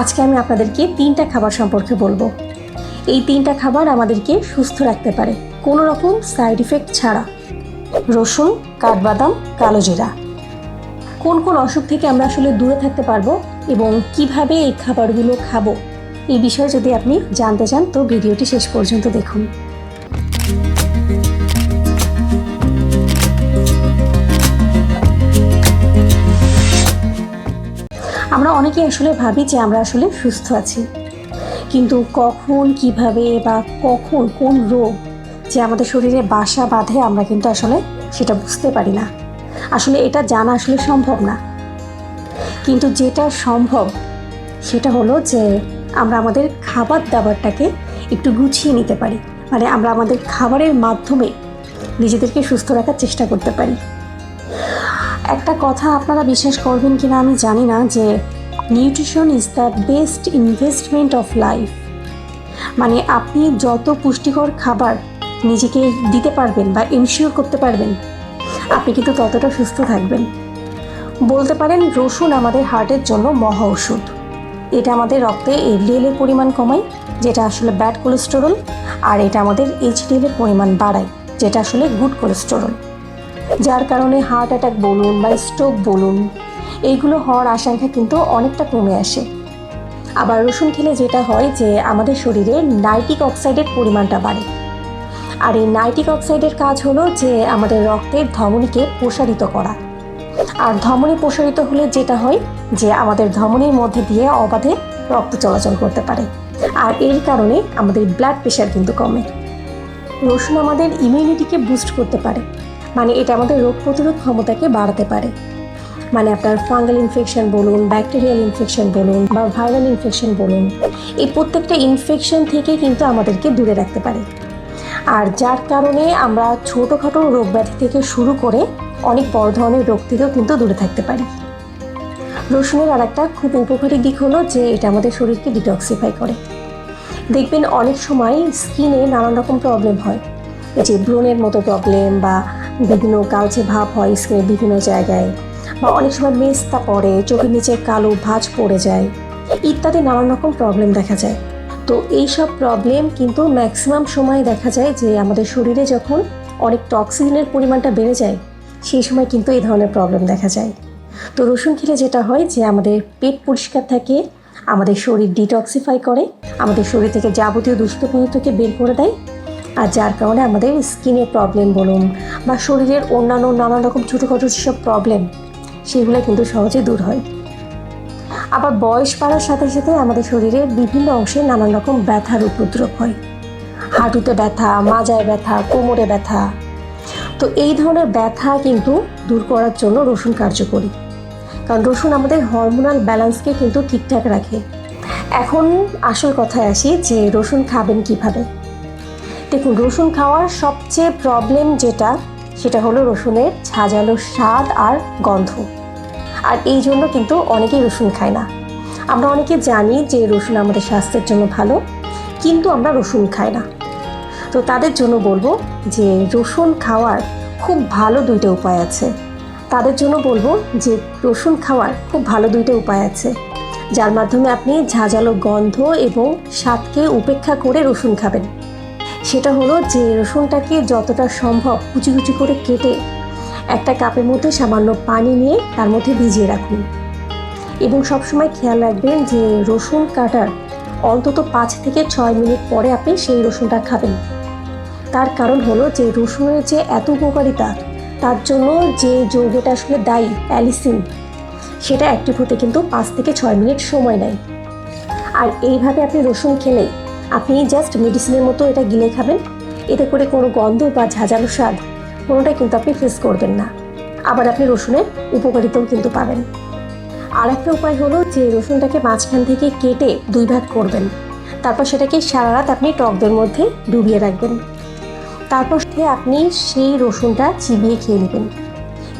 আজকে আমি আপনাদেরকে তিনটা খাবার সম্পর্কে বলব। এই তিনটা খাবার আমাদেরকে সুস্থ রাখতে পারে, কোনো রকম সাইড ইফেক্ট ছাড়া। রসুন, কাঠবাদাম, কালো জিরা। কোন কোন অসুখ থেকে আমরা আসলে দূরে থাকতে পারব এবং কীভাবে এই খাবারগুলো খাব, এই বিষয়ে যদি আপনি জানতে চান, তো ভিডিওটি শেষ পর্যন্ত দেখুন। অনেকেই আসলে ভাবি যে আমরা আসলে সুস্থ আছি। কিন্তু কখন, কীভাবে বা কখন কোন রোগ যে আমাদের শরীরে বাসা বাঁধে আমরা কিন্তু আসলে সেটা বুঝতে পারি না। আসলে এটা জানা আসলে সম্ভব না। কিন্তু যেটা সম্ভব সেটা হলো যে আমরা আমাদের খাবার দাবারটাকে একটু গুছিয়ে নিতে পারি। মানে আমরা আমাদের খাবারের মাধ্যমে নিজেদেরকে সুস্থ রাখার চেষ্টা করতে পারি। একটা কথা আপনারা বিশ্বাস করবেন কিনা আমি জানি না যে nutrition is the best investment of life মানে আপনি যত পুষ্টিকর খাবার নিজেকে দিতে পারবেন বা ইনশিওর করতে পারবেন, আপনি কিন্তু ততটা সুস্থ থাকবেন। বলতে পারেন রসুন আমাদের হার্টের জন্য মহা ওষুধ। এটা আমাদের রক্তে এলডিএলের পরিমাণ কমায়, যেটা আসলে ব্যাড কোলেস্টেরল আর এটা আমাদের এইচডিএলের পরিমাণ বাড়ায়, যেটা আসলে গুড কোলেস্টেরল যার কারণে হার্ট অ্যাটাক বলুন বা স্ট্রোক বলুন এইগুলো হওয়ার আশঙ্কা কিন্তু অনেকটা কমে আসে। আবার রসুন খেলে যেটা হয় যে, আমাদের শরীরে নাইট্রিক অক্সাইডের পরিমাণটা বাড়ে। আর এই নাইট্রিক অক্সাইডের কাজ হলো যে, আমাদের রক্তের ধমনীকে প্রসারিত করা। আর ধমনী প্রসারিত হলে যেটা হয় যে, আমাদের ধমনীর মধ্যে দিয়ে অবাধে রক্ত চলাচল করতে পারে। আর এর কারণে আমাদের ব্লাড প্রেশার কিন্তু কমে। রসুন আমাদের ইমিউনিটিকে বুস্ট করতে পারে। মানে এটা আমাদের রোগ প্রতিরোধ ক্ষমতাকে বাড়াতে পারে। মানে আপনার ফাঙ্গাল ইনফেকশন বলুন, ব্যাকটেরিয়াল ইনফেকশন বলুন বা ভাইরাল ইনফেকশন বলুন, এই প্রত্যেকটা ইনফেকশন থেকে কিন্তু আমাদেরকে দূরে রাখতে পারে। আর যার কারণে আমরা ছোটোখাটো রোগ ব্যাধি থেকে শুরু করে অনেক বড় ধরনের রোগ থেকেও কিন্তু দূরে থাকতে পারি। রসুনের আর একটা খুব উপকারী দিক হলো যে এটা আমাদের শরীরকে ডিটক্সিফাই করে। দেখবেন অনেক সময় স্কিনে নানান রকম প্রবলেম হয়। যে ব্রণের মতো প্রবলেম বা বিভিন্ন কালচে ভাব হয় স্কিনের বিভিন্ন জায়গায়। বা অনেক সময় মেস্তা পড়ে, চোখের নিচে কালো ভাঁজ পড়ে যায়, ইত্যাদি নানান রকম প্রবলেম দেখা যায়। তো এই সব প্রবলেম কিন্তু ম্যাক্সিমাম সময় দেখা যায় যে আমাদের শরীরে যখন অনেক টক্সিনের পরিমাণটা বেড়ে যায়, সেই সময় কিন্তু এই ধরনের প্রবলেম দেখা যায়। তো রসুন খেলে যেটা হয় যে আমাদের পেট পরিষ্কার থাকে, আমাদের শরীর ডিটক্সিফাই করে, আমাদের শরীর থেকে যাবতীয় দূষিত পদার্থকে বের করে দেয়, আর যার কারণে আমাদের স্কিনের প্রবলেম বলুন বা শরীরের অন্যান্য নানান রকম ছোটোখাটো যেসব প্রবলেম সেগুলো কিন্তু সহজে দূর হয়। আবার বয়স বাড়ার সাথে সাথে আমাদের শরীরের বিভিন্ন অংশে নানান রকম ব্যথার উপদ্রব হয়। হাঁটুতে ব্যথা, মাজায় ব্যথা, কোমরে ব্যথা। তো এই ধরনের ব্যথা কিন্তু দূর করার জন্য রসুন কার্যকরী। কারণ রসুন আমাদের হরমোনাল ব্যালেন্সকে কিন্তু ঠিকঠাক রাখে। এখন আসল কথায় আসি যে রসুন খাবেন কীভাবে? দেখুন, রসুন খাওয়ার সবচেয়ে প্রবলেম যেটা সেটা হলো রসুনের ঝাঁঝালো স্বাদ আর গন্ধ। আর এই জন্য কিন্তু অনেকেই রসুন খায় না। আমরা অনেকে জানি যে রসুন আমাদের স্বাস্থ্যের জন্য ভালো, কিন্তু আমরা রসুন খাই না। তো তাদের জন্য বলব যে রসুন খাওয়ার খুব ভালো দুইটা উপায় আছে। তাদের জন্য বলব যে রসুন খাওয়ার খুব ভালো দুইটা উপায় আছে। যার মাধ্যমে আপনি ঝাঁঝালো গন্ধ এবং স্বাদকে উপেক্ষা করে রসুন খাবেন। সেটা হলো যে রসুনটাকে যতটা সম্ভব কুচি কুচি করে কেটে একটা কাপের মধ্যে সামান্য পানি নিয়ে তার মধ্যে ভিজিয়ে রাখুন। এবং সবসময় খেয়াল রাখবেন যে রসুন কাটার অন্তত পাঁচ থেকে ছয় মিনিট পরে আপনি সেই রসুনটা খাবেন। তার কারণ হলো যে রসুনের যে এত উপকারিতা, তার জন্য যে যৌগটা আসলে দায়ী, অ্যালিসিন, সেটা অ্যাক্টিভ হতে কিন্তু পাঁচ থেকে ছয় মিনিট সময় নেয়। আর এইভাবে আপনি রসুন খেলে আপনি জাস্ট মেডিসিনের মতো এটা গিলে খাবেন। এতে করে কোনো গন্ধ বা ঝাঁঝালো স্বাদ কোনোটাই কিন্তু আপনি ফেস করবেন না। আবার আপনি রসুনের উপকারিতাও কিন্তু পাবেন। আর একটা উপায় হলো যে রসুনটাকে মাঝখান থেকে কেটে দুই ভাগ করবেন। তারপর সেটাকে সারা রাত আপনি টকদের মধ্যে ডুবিয়ে রাখবেন। তারপর আপনি সেই রসুনটা চিবিয়ে খেয়ে নেবেন।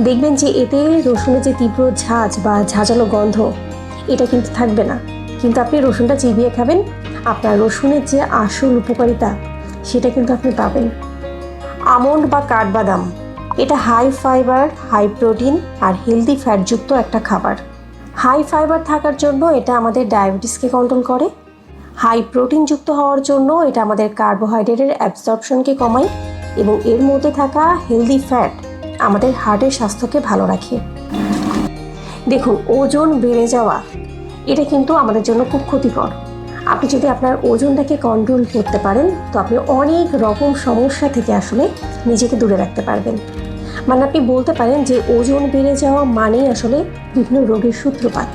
দেখবেন যে এতে রসুনের যে তীব্র ঝাঁঝ বা ঝাঁঝালো গন্ধ, এটা কিন্তু থাকবে না। কিন্তু আপনি রসুনটা চিবিয়ে খাবেন আপনার রসুনের যে আসল উপকারিতা, সেটা কিন্তু আপনি পাবেন। আমন্ড বা কাঠবাদাম, এটা হাই ফাইবার হাই প্রোটিন আর হেলদি ফ্যাটযুক্ত একটা খাবার। হাই ফাইবার থাকার জন্য এটা আমাদের ডায়াবেটিসকে কন্ট্রোল করে। হাই প্রোটিনযুক্ত হওয়ার জন্য এটা আমাদের কার্বোহাইড্রেটের অ্যাবজর্পশনকে কমায় এবং এর মধ্যে থাকা হেলদি ফ্যাট আমাদের হার্টের স্বাস্থ্যকে ভালো রাখে। দেখুন, ওজন বেড়ে যাওয়া, এটা কিন্তু আমাদের জন্য খুব ক্ষতিকর। আপনি যদি আপনার ওজনটাকে কন্ট্রোল করতে পারেন, তো আপনি অনেক রকম সমস্যা থেকে আসলে নিজেকে দূরে রাখতে পারবেন। মানে আপনি বলতে পারেন যে ওজন বেড়ে যাওয়া মানেই আসলে বিভিন্ন রোগের সূত্রপাত।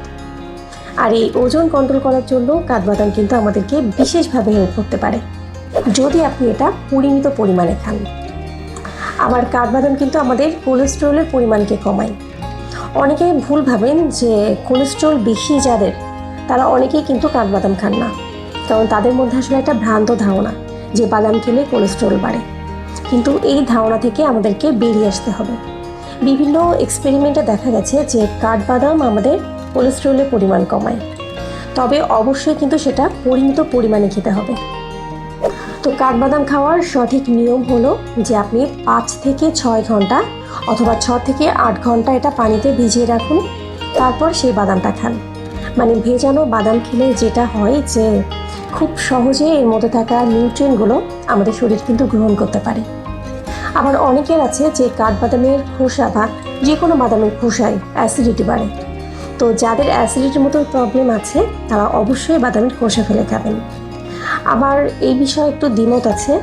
আর এই ওজন কন্ট্রোল করার জন্য কাঠবাদাম কিন্তু আমাদেরকে বিশেষভাবে হেল্প করতে পারে। যদি আপনি এটা পরিমিত পরিমাণে খান। আবার কাঠবাদাম কিন্তু আমাদের কোলেস্টেরলের পরিমাণকে কমায়। অনেকে ভুল ভাবেন যে কোলেস্ট্রল বেশি যাদের তারা অনেকেই কিন্তু কাঠবাদাম খান না। কারণ তাদের মধ্যে আসলে একটা ভ্রান্ত ধারণা যে বাদাম খেলে কোলেস্ট্রল বাড়ে। কিন্তু এই ধারণা থেকে আমাদেরকে বেরিয়ে আসতে হবে। বিভিন্ন এক্সপেরিমেন্টে দেখা গেছে যে কাঠবাদাম আমাদের কোলেস্ট্রলের পরিমাণ কমায়। তবে অবশ্যই কিন্তু সেটা পরিমিত পরিমাণে খেতে হবে। তো কাঠবাদাম খাওয়ার সঠিক নিয়ম হলো যে আপনি পাঁচ থেকে ছয় ঘণ্টা অথবা ছ থেকে আট ঘণ্টা এটা পানিতে ভিজিয়ে রাখুন, তারপর সেই বাদামটা খান। মানে ভেজানো বাদাম খেলে যেটা হয় যে খুব সহজে এর মধ্যে থাকা নিউট্রিয়েন্টগুলো আমাদের শরীর কিন্তু গ্রহণ করতে পারে। আবার অনেকের আছে যে কাঠবাদামের খোসা বা যে কোনো বাদামের খোসায় অ্যাসিডিটি বাড়ে। তো যাদের অ্যাসিডিটির মতো প্রবলেম আছে, তারা অবশ্যই বাদামের খোসা ফেলে খাবেন। আবার এই বিষয়ে একটু দ্বিমত আছে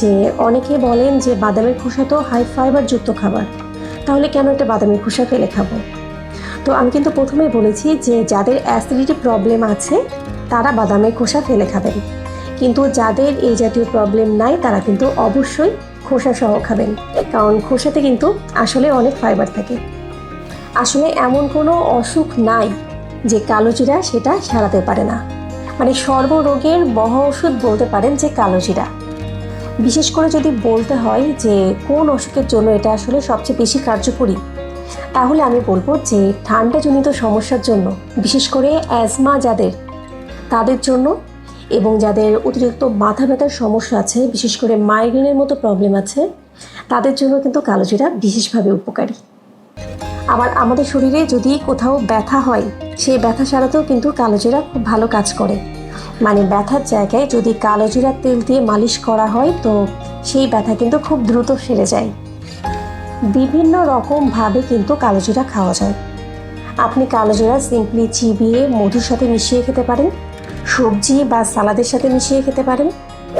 যে অনেকে বলেন যে বাদামের খোসা তো হাই ফাইবার যুক্ত খাবার, তাহলে কেন একটা বাদামের খোসা ফেলে খাব? তো আমি কিন্তু প্রথমেই বলেছি যে যাদের অ্যাসিডিটি প্রবলেম আছে, তারা বাদামের খোসা ফেলে খাবেন। কিন্তু যাদের এই জাতীয় প্রবলেম নাই, তারা কিন্তু অবশ্যই খোসা সহ খাবেন। কারণ খোসাতে কিন্তু আসলে অনেক ফাইবার থাকে। আসলে এমন কোনো অসুখ নাই যে কালো জিরা সেটা সারাতে পারে না। মানে সর্বরোগের মহা ওষুধ বলতে পারেন যে কালো জিরা বিশেষ করে যদি বলতে হয় যে কোন অসুখের জন্য এটা আসলে সবচেয়ে বেশি কার্যকরী তাহলে আমি বলব যে ঠান্ডাজনিত সমস্যার জন্য, বিশেষ করে অ্যাজমা যাদের, তাদের জন্য এবং যাদের অতিরিক্ত মাথা ব্যথার সমস্যা আছে, বিশেষ করে মাইগ্রেনের মতো প্রবলেম আছে, তাদের জন্য কিন্তু কালোজিরা বিশেষভাবে উপকারী। আবার আমাদের শরীরে যদি কোথাও ব্যথা হয়, সেই ব্যথা সারাতেও কিন্তু কালোজিরা খুব ভালো কাজ করে। মানে ব্যথার জায়গায় যদি কালোজিরার তেল দিয়ে মালিশ করা হয়, তো সেই ব্যথা কিন্তু খুব দ্রুত সেরে যায়। বিভিন্ন রকমভাবে কিন্তু কালোজিরা খাওয়া যায়। আপনি কালোজিরা সিম্পলি চিবিয়ে মধুর সাথে মিশিয়ে খেতে পারেন, সবজি বা সালাদের সাথে মিশিয়ে খেতে পারেন,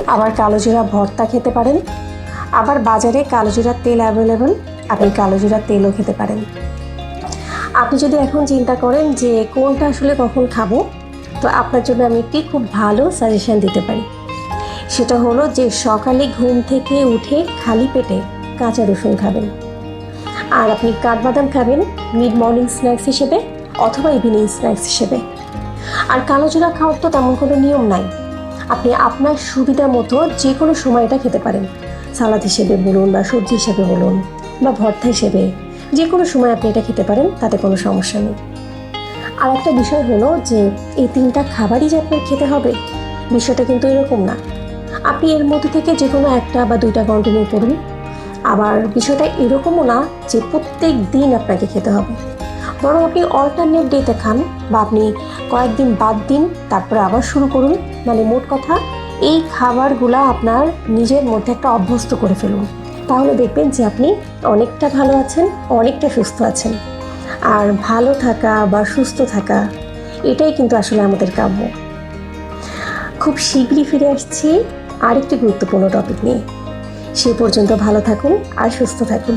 আবার কালোজিরা ভর্তা খেতে পারেন, আবার বাজারে কালোজিরার তেল অ্যাভেলেবল আপনি কালোজিরার তেলও খেতে পারেন। আপনি যদি এখন চিন্তা করেন যে কোনটা আসলে কখন খাব, তো আপনার জন্য আমি একটি খুব ভালো সাজেশন দিতে পারি। সেটা হলো যে সকালে ঘুম থেকে উঠে খালি পেটে কাঁচা রসুন খাবেন। আর আপনি কাঠবাদাম খাবেন মিড মর্নিং স্ন্যাক্স হিসেবে অথবা ইভিনিং স্ন্যাক্স হিসেবে। আর কালো জিরা খাওয়ার তো তেমন কোনো নিয়ম নাই। আপনি আপনার সুবিধা মতো যে কোনো সময় এটা খেতে পারেন। সালাদ হিসেবে বলুন বা সবজি হিসেবে বলুন বা ভর্তা হিসেবে যে কোনো সময় আপনি এটা খেতে পারেন, তাতে কোনো সমস্যা নেই। আর একটা বিষয় হলো যে, এই তিনটা খাবারই যে আপনার খেতে হবে, বিষয়টা কিন্তু এরকম না। আপনি এর মধ্যে থেকে যে কোনো একটা বা দুইটা কন্টিনিউ করুন। আবার বিষয়টা এরকমও না যে প্রত্যেক দিন আপনাকে খেতে হবে। বরং আপনি অল্টারনেট ডেতে খান বা আপনি কয়েকদিন বাদ দিন, তারপরে আবার শুরু করুন। মানে মোট কথা, এই খাবারগুলো আপনার নিজের মধ্যে একটা অভ্যস্ত করে ফেলুন। তাহলে দেখবেন যে আপনি অনেকটা ভালো আছেন, অনেকটা সুস্থ আছেন। আর ভালো থাকা বা সুস্থ থাকা, এটাই কিন্তু আসলে আমাদের কাম্য। খুব শীঘ্রই ফিরে আসছি আরেকটি গুরুত্বপূর্ণ টপিক নিয়ে। সে পর্যন্ত ভালো থাকুন আর সুস্থ থাকুন।